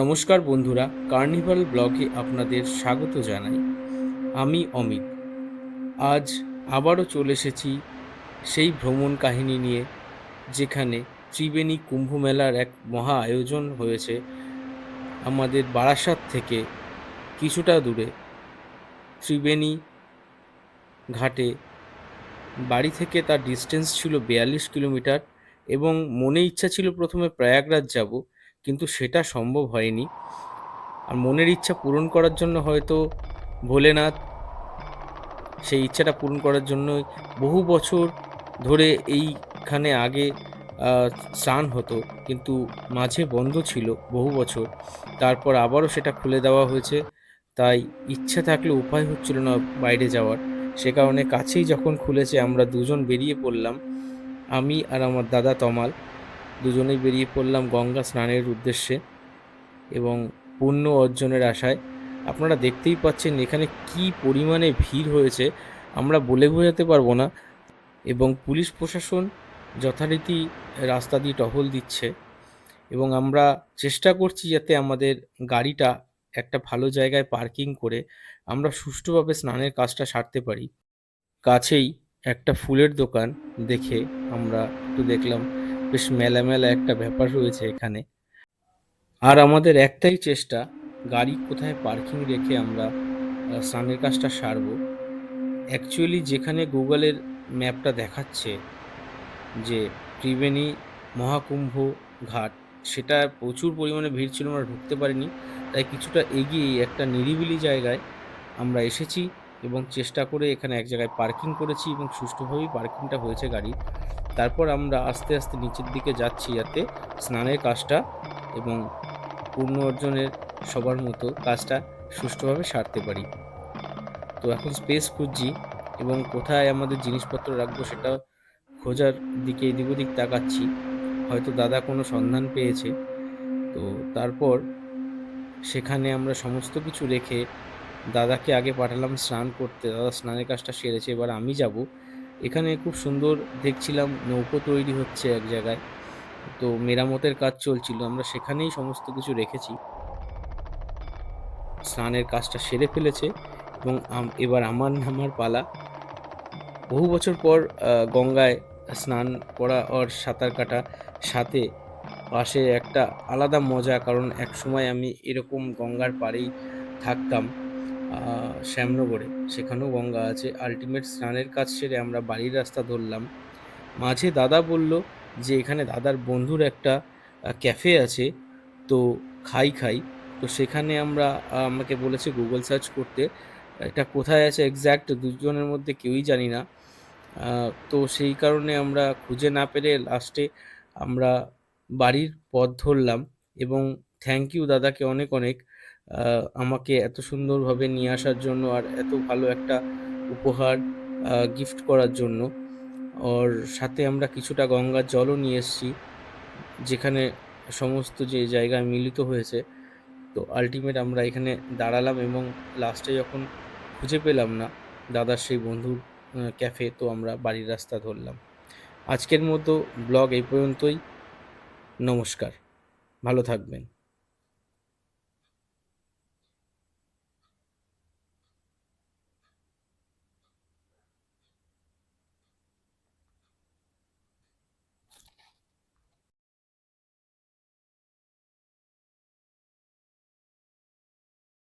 নমস্কার বন্ধুরা কার্নিভাল ব্লগে আপনাদের স্বাগত জানাই। আমি অমিত। আজ আবারও চলে এসেছি সেই ভ্রমণ কাহিনী নিয়ে, যেখানে ত্রিবেণী কুম্ভ মেলার এক মহা আয়োজন হয়েছে আমাদের বারাসাত থেকে কিছুটা দূরে। ত্রিবেণী ঘাটে বাড়ি থেকে তার ডিস্টেন্স ছিল বিয়াল্লিশ কিলোমিটার এবং মনে ইচ্ছা ছিল প্রথমে প্রয়াগরাজ যাব কিন্তু সেটা সম্ভব হয়নি। আর মনের ইচ্ছা পূরণ করার জন্য হয়তো ভোলেনাথ সেই ইচ্ছাটা পূরণ করার জন্যই বহু বছর ধরে এইখানে আগে স্নান হতো। কিন্তু মাঝে বন্ধ ছিল বহু বছর। তারপর আবারও সেটা খুলে দেওয়া হয়েছে। তাই ইচ্ছা থাকলে উপায় হচ্ছিল না বাইরে যাওয়ার। সে কারণে কাছেই যখন খুলেছে আমরা দুজন বেরিয়ে পড়লাম, আমি আর আমার দাদা তমাল। দুজনেই বেরিয়ে পড়লাম গঙ্গা স্নানের উদ্দেশ্যে এবং পুণ্য অর্জনের আশায়। আপনারা দেখতেই পাচ্ছেন এখানে কি পরিমাণে ভিড় হয়েছে, আমরা বলে বোঝাতে পারব না এবং পুলিশ প্রশাসন যথারীতি রাস্তা দিয়ে টহল দিচ্ছে এবং আমরা চেষ্টা করছি যাতে আমাদের গাড়িটা একটা ভালো জায়গায় পার্কিং করে আমরা সুষ্ঠুভাবে স্নানের কাজটা সারতে পারি। কাছেই একটা ফুলের দোকান দেখে আমরা একটু দেখলাম বেশ মেলা মেলা একটা ব্যাপার রয়েছে এখানে। আর আমাদের একটাই চেষ্টা গাড়ি কোথায় পার্কিং রেখে আমরা আহ, স্নানের কাজটা সারবো। অ্যাকচুয়ালি যেখানে গুগলের ম্যাপটা দেখাচ্ছে যে ত্রিবেণী মহাকুম্ভ ঘাট সেটা প্রচুর পরিমাণে ভিড় ছিল আমরা ঢুকতে পারিনি। তাই কিছুটা এগিয়ে একটা নিরিবিলি জায়গায় আমরা এসেছি এবং চেষ্টা করে এখানে এক জায়গায় পার্কিং করেছি এবং সুষ্ঠুভাবেই পার্কিংটা হয়েছে গাড়ি তারপর আমরা আস্তে আস্তে নিচের দিকে যাচ্ছি যাতে স্নানের কাজটা এবং পূর্ণ অর্জনের সবার মতো কাজটা সুষ্ঠুভাবে সারতে পারি। তো এখন স্পেস খুঁজছি এবং কোথায় আমাদের জিনিসপত্র রাখব সেটা খোঁজার দিকে এদিক ওদিক তাকাচ্ছি। হয়তো দাদা কোনো সন্ধান পেয়েছে। তো তারপর সেখানে আমরা সমস্ত কিছু রেখে দাদাকে আগে পাঠালাম স্নান করতে। দাদা স্নানের কাজটা সেরেছে, এবার আমি যাব। এখানে খুব সুন্দর দেখছিলাম, নৌকো তৈরি হচ্ছে এক জায়গায়। তো মেরামতের কাজ চলছিল, আমরা সেখানেই সমস্ত কিছু রেখেছি। স্নানের কাজটা সেরে ফেলেছে এবং এবার আমার নামার পালা। বহু বছর পর গঙ্গায় স্নান করা আর সাঁতার কাটা সাথে পাশে একটা আলাদা মজা, কারণ এক সময় আমি এরকম গঙ্গার পাড়েই থাকতাম। শ্যামনগরে। সেখানেও গঙ্গা আছে। আলটিমেট স্নানের কাজ সেরে আমরা বাড়ির রাস্তা ধরলাম। মাঝে দাদা বলল যে এখানে দাদার বন্ধুর একটা ক্যাফে আছে, তো খাই খাই। তো সেখানে আমরা আমাকে বলেছে গুগল সার্চ করতে, এটা কোথায় আছে এক্স্যাক্ট দুজনের মধ্যে কেউই জানি না। তো সেই কারণে আমরা খুঁজে না পেরে লাস্টে আমরা বাড়ির পথ ধরলাম এবং থ্যাংক ইউ দাদাকে অনেক অনেক আমাকে এত সুন্দরভাবে নিয়ে আসার জন্য আর এত ভালো একটা উপহার গিফট করার জন্য। ওর সাথে আমরা কিছুটা গঙ্গার জলও নিয়ে এসেছি, যেখানে সমস্ত যে জায়গায় মিলিত হয়েছে। তো আলটিমেট আমরা এখানে দাঁড়ালাম এবং লাস্টে যখন খুঁজে পেলাম না, দাদার সেই বন্ধুর ক্যাফে তো আমরা বাড়ির রাস্তা ধরলাম। আজকের মতো ব্লগ এই পর্যন্তই। নমস্কার। ভালো থাকবেন।